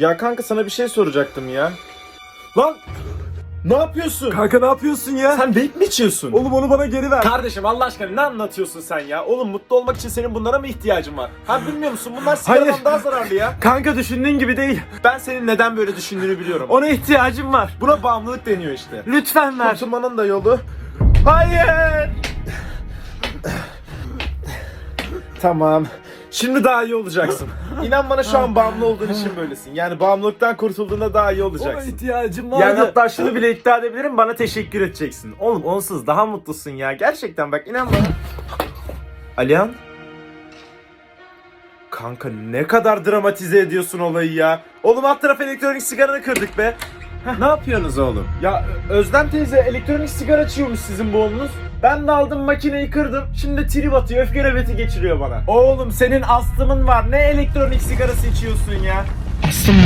Ya kanka sana bir şey soracaktım ya. Lan ne yapıyorsun? Kanka ne yapıyorsun ya? Sen vape mi içiyorsun? Oğlum onu bana geri ver. Kardeşim Allah aşkına ne anlatıyorsun sen ya? Oğlum mutlu olmak için senin bunlara mı ihtiyacın var? Ha bilmiyor musun bunlar sigaradan Hayır. daha zararlı ya. Kanka düşündüğün gibi değil. Ben senin neden böyle düşündüğünü biliyorum. Ona ihtiyacım var. Buna bağımlılık deniyor işte. Lütfen ver. Kurtulmanın da yolu. Hayır. tamam. Şimdi daha iyi olacaksın. İnan bana şu an bağımlı olduğun için böylesin. Yani bağımlılıktan kurtulduğunda daha iyi Ona olacaksın. ihtiyacım vardı. Yani hatta şunu bile iddia edebilirim bana teşekkür edeceksin. Oğlum onsuz daha mutlusun ya. Gerçekten bak inan bana. Alihan? Kanka ne kadar dramatize ediyorsun olayı ya. Oğlum alt taraf elektronik sigaranı kırdık be. Ne yapıyorsunuz oğlum? Ya Özlem teyze elektronik sigara açıyormuş sizin bu oğlunuz. Ben de aldım makineyi kırdım. Şimdi trip atıyor öfke nöbeti geçiriyor bana. Oğlum senin astımın var. Ne elektronik sigarası içiyorsun ya? Astım mı?